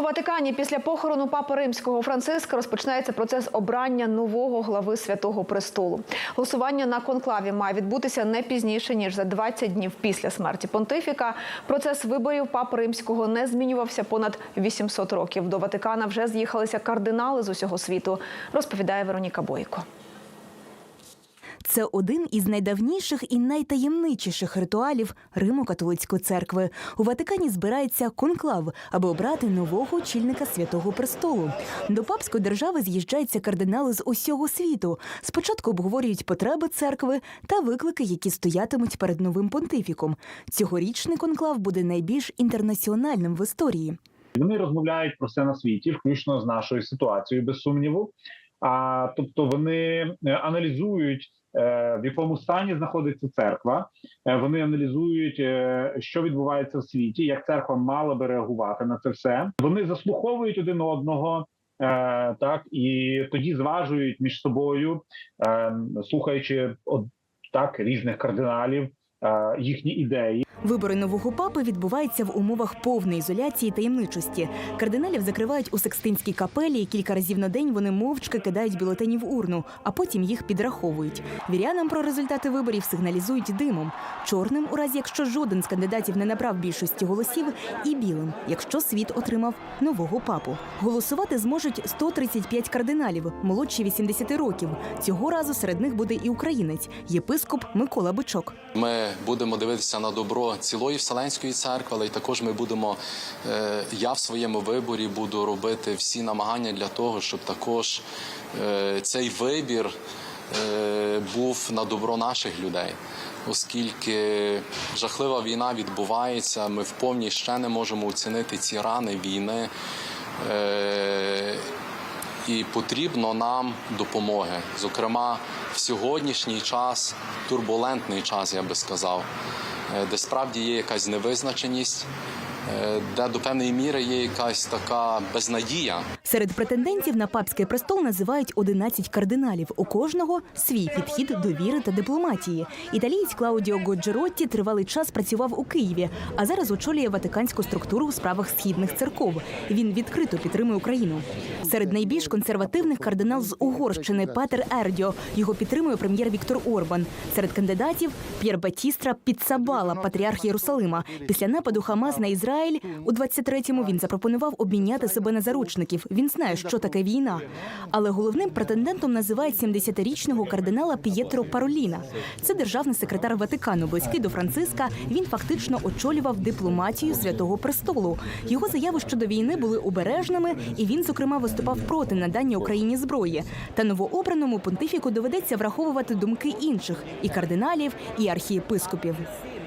У Ватикані після похорону папи римського Франциска розпочинається процес обрання нового глави святого престолу. Голосування на конклаві має відбутися не пізніше ніж за 20 днів після смерті понтифіка. Процес виборів папи римського не змінювався понад 800 років. До Ватикана вже з'їхалися кардинали з усього світу. Розповідає Вероніка Бойко. Це один із найдавніших і найтаємничіших ритуалів Римо-католицької церкви. У Ватикані збирається конклав, аби обрати нового очільника святого престолу. До папської держави з'їжджаються кардинали з усього світу. Спочатку обговорюють потреби церкви та виклики, які стоятимуть перед новим понтифіком. Цьогорічний конклав буде найбільш інтернаціональним в історії. Вони розмовляють про все на світі, включно з нашою ситуацією, без сумніву. А тобто вони е, аналізують. Е, В якому стані знаходиться церква, Е, вони аналізують, е, що відбувається в світі, як церква мала би реагувати на це все. Вони заслуховують один одного, так і тоді зважують між собою, слухаючи так різних кардиналів, їхні ідеї. Вибори нового папи відбуваються в умовах повної ізоляції таємничості. Кардиналів закривають у Секстинській капелі. і Кілька разів на день вони мовчки кидають бюлетені в урну, а потім їх підраховують. Вірянам про результати виборів сигналізують димом, чорним, у разі якщо жоден з кандидатів не набрав більшості голосів, і білим, якщо світ отримав нового папу. Голосувати зможуть 135 кардиналів, молодші 80 років. Цього разу серед них буде і українець, єпископ Микола Бичок. Ми будемо дивитися на добро цілої вселенської церкви, але й також ми будемо. е, Я в своєму виборі буду робити всі намагання для того, щоб також е, цей вибір е, був на добро наших людей. Оскільки жахлива війна відбувається, ми вповні ще не можемо оцінити ці рани війни. І потрібно нам допомоги. Зокрема, в сьогоднішній час, турбулентний час, я би сказав, е, де справді є якась невизначеність, де до певної міри є якась така безнадія. Серед претендентів на папський престол називають 11 кардиналів. У кожного свій підхід до віри та дипломатії. Італієць Клаудіо Годжеротті тривалий час працював у Києві, а зараз очолює ватиканську структуру у справах східних церков. Він відкрито підтримує Україну. Серед найбільш консервативних кардинал з Угорщини Петер Ердьо. Його підтримує прем'єр Віктор Орбан. Серед кандидатів П'єр Батістра Підсабала, патріарх Єрусалима. Після нападу Хамас на Ізраїль у 23-му він запропонував обміняти себе на заручників. Він знає, що таке війна. Але головним претендентом називають 70-річного кардинала П'єтро Пароліна. Це державний секретар Ватикану, близький до Франциска. Він фактично очолював дипломатію святого престолу. Його заяви щодо війни були обережними, і він, зокрема, виступав проти надання Україні зброї. Та новообраному понтифіку доведеться враховувати думки інших і кардиналів, і архієпископів.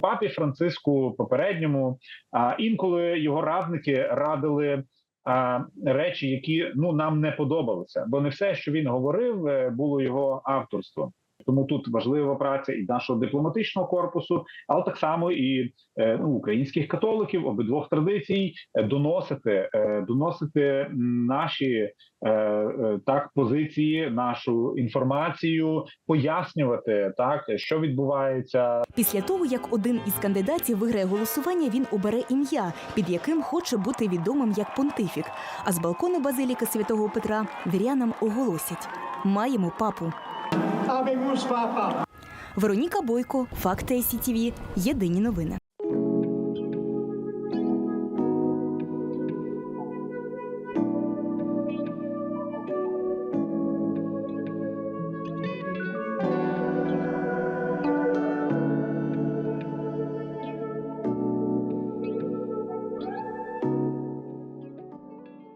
Папі Франциску попередньому, а інколи його радники радили речі, які ну нам не подобалися, бо не все, що він говорив, е, було його авторством. Тому тут важлива праця і нашого дипломатичного корпусу, але так само і е, ну, українських католиків обидвох традицій е, доносити, е, доносити наші так позиції, нашу інформацію, пояснювати так, що відбувається Після того, як один із кандидатів виграє голосування, він обере ім'я, під яким хоче бути відомим як понтифік. А з балкону базиліки святого Петра вірянам оголосять: маємо папу. Papa. Вероніка Бойко, Факти СІТВ, Єдині новини.